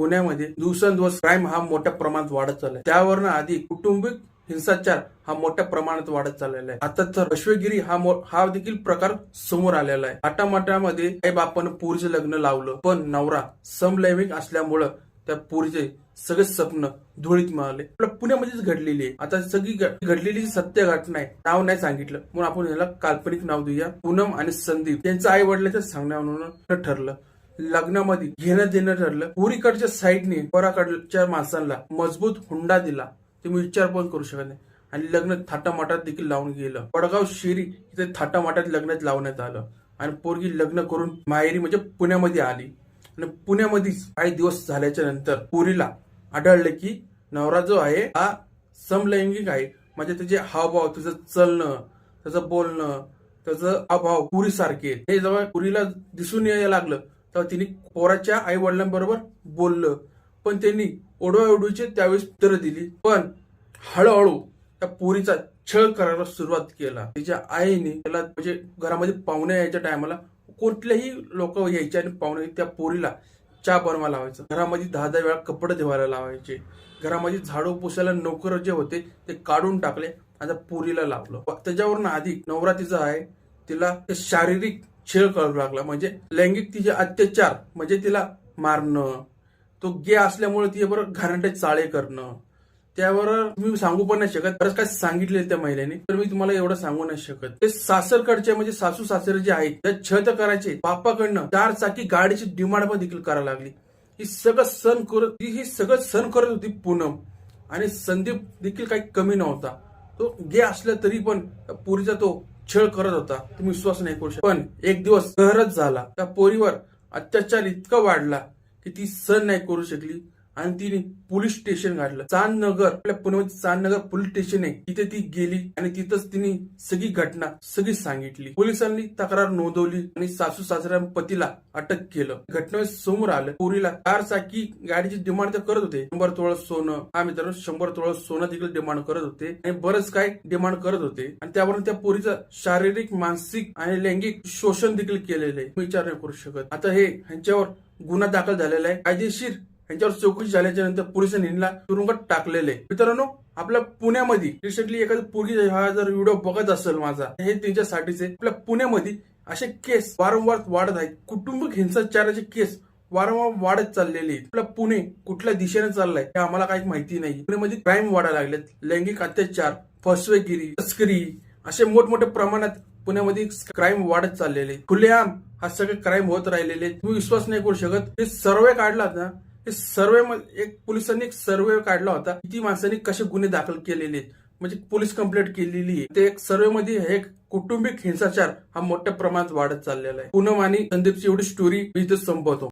पुण्यामध्ये दिवसेंदिवस क्राईम हा मोठ्या प्रमाणात वाढत चाललाय. त्यावरनं आधी कुटुंबिक हिंसाचार हा मोठ्या प्रमाणात वाढत चाललेला आहे. आता तर अश्वगिरी हा हा देखील प्रकार समोर आलेला आहे. आटामाटामध्ये आई बापानं पुरीचं लग्न लावलं पण नवरा समलैंगिक असल्यामुळं त्या पुरीचे सगळे स्वप्न धुळीत मिळाले. पुण्यामध्येच घडलेली आहे. आता सगळी घडलेली सत्य घटना आहे. नाव नाही सांगितलं. म्हणून आपण याला काल्पनिक नाव देऊया. पूनम आणि संदीप त्यांच्या आई वडिलांच्या सांगण्यावरून ठरलं. लग्नामध्ये घेणं देणं ठरलं. पुरीकडच्या साईडने पराकडच्या माणसांना मजबूत हुंडा दिला. तुम्ही विचार पण करू शकत नाही. आणि लग्न थाटामाटात देखील लावून गेलं. वडगाव शेरी इथे थाटामाटात लग्नात लावण्यात आलं. आणि पोरगी लग्न करून माहेरी म्हणजे पुण्यामध्ये आली. आणि पुण्यामध्येच काही दिवस झाल्याच्यानंतर पुरीला आढळलं की नवरा जो आहे हा समलैंगिक आहे. म्हणजे त्याचे हावभाव त्याचं चलणं त्याचं बोलणं त्याचं अभाव पुरीसारखे हे जेव्हा पुरीला दिसून यायला लागलं तेव्हा तिने पोराच्या आई वडिलांबरोबर बोललं. पण त्यांनी ओढवाओढवीचे त्यावेळेस उत्तर दिली. पण हळूहळू त्या पोरीचा छळ करायला सुरुवात केला. तिच्या आईने त्याला म्हणजे घरामध्ये पाहुणे यायच्या टायमाला कुठल्याही लोक यायचे आणि पाहुणे त्या पोरीला चहा बनवा लावायचं. घरामध्ये दहा दहा वेळा कपडे धुवायला लावायचे. घरामध्ये झाडू पुसायला नोकर जे होते ते काढून टाकले आणि त्या पोरीला लावलं. त्याच्यावरून आधी नवरात्रीचं आहे. तिला ते शारीरिक छळ करू लागला. म्हणजे लैंगिक तिचे अत्याचार म्हणजे तिला मारणं तो गे असल्यामुळे ती बरोबर घरांटे चाळे करणं त्यावर मी सांगू पण नाही शकत. बरंच काय सांगितले त्या महिलेने तर मी तुम्हाला एवढं सांगू नाही शकत. ते सासरकडचे म्हणजे सासू सासरे जे आहेत त्या छत करायचे. बापाकडनं चार चाकी गाडीची डिमांड पण देखील करायला लागली. ही सगळं सण करत ही ही सगळं सण करत होती पूनम. आणि संदीप देखील काही कमी नव्हता. तो गे असला तरी पण पुरीचा तो छळ करत होता. तुम्ही विश्वास नाही करू शकता पण एक दिवस सहरच झाला. त्या पोरीवर अत्याचार इतका वाढला की ती सहन नाही करू शकली. आणि तिने पोलीस स्टेशन गाठलं चांदनगर आपल्या पुण्यामध्ये चांदनगर पोलीस स्टेशन आहे. तिथे ती गेली आणि तिथंच तिने सगळी घटना सगळी सांगितली. पोलिसांनी तक्रार नोंदवली आणि सासू सासऱ्या पतीला अटक केलं. घटना समोर आलं पोरीला चार चाकी गाडीची डिमांड तर करत होते. शंभर तोळ सोनं. हा मित्रांनो शंभर तोळ सोनं देखील डिमांड करत होते. आणि बरंच काय डिमांड करत होते. आणि त्यावरून त्या पोरीचं शारीरिक मानसिक आणि लैंगिक शोषण देखील केलेलं आहे. विचार नाही करू शकत. आता हे ह्यांच्यावर गुन्हा दाखल झालेला आहे. कायदेशीर यांच्यावर चौकशी झाल्याच्यानंतर पोलिसांनी यांना तुरुंगात टाकलेले. मित्रांनो आपल्या पुण्यामध्ये रिसेंटली एखादी पोरगी हा जर व्हिडिओ बघत असेल माझा हे त्यांच्यासाठीच. आहे आपल्या पुण्यामध्ये असे केस वारंवार वाढत आहेत. कुटुंबिक हिंसाचाराचे केस वारंवार वाढत चाललेले आहेत. आपला पुणे कुठल्या दिशेने चाललाय हे आम्हाला काही माहिती नाही. पुण्यामध्ये क्राईम वाढायला लागलेत लैंगिक अत्याचार फसवेगिरी तस्करी असे मोठमोठ्या प्रमाणात पुण्यामध्ये क्राईम वाढत चाललेले. खुलेआम हा सगळे क्राईम होत राहिलेले तुम्ही विश्वास नाही करू शकत. हे सर्वे काढलात ना सर्वे मध्ये एक पोलिसांनी एक सर्वे काढला होता. किती माणसांनी कसे गुन्हे दाखल केलेले म्हणजे पोलीस कंप्लेंट केलेली आहे. ते एक सर्वे मध्ये हे एक हिंसाचार हा मोठ्या प्रमाणात वाढत चाललेला आहे. पूनम आणि संदीपची एवढी स्टोरी मी इथे संपवतो.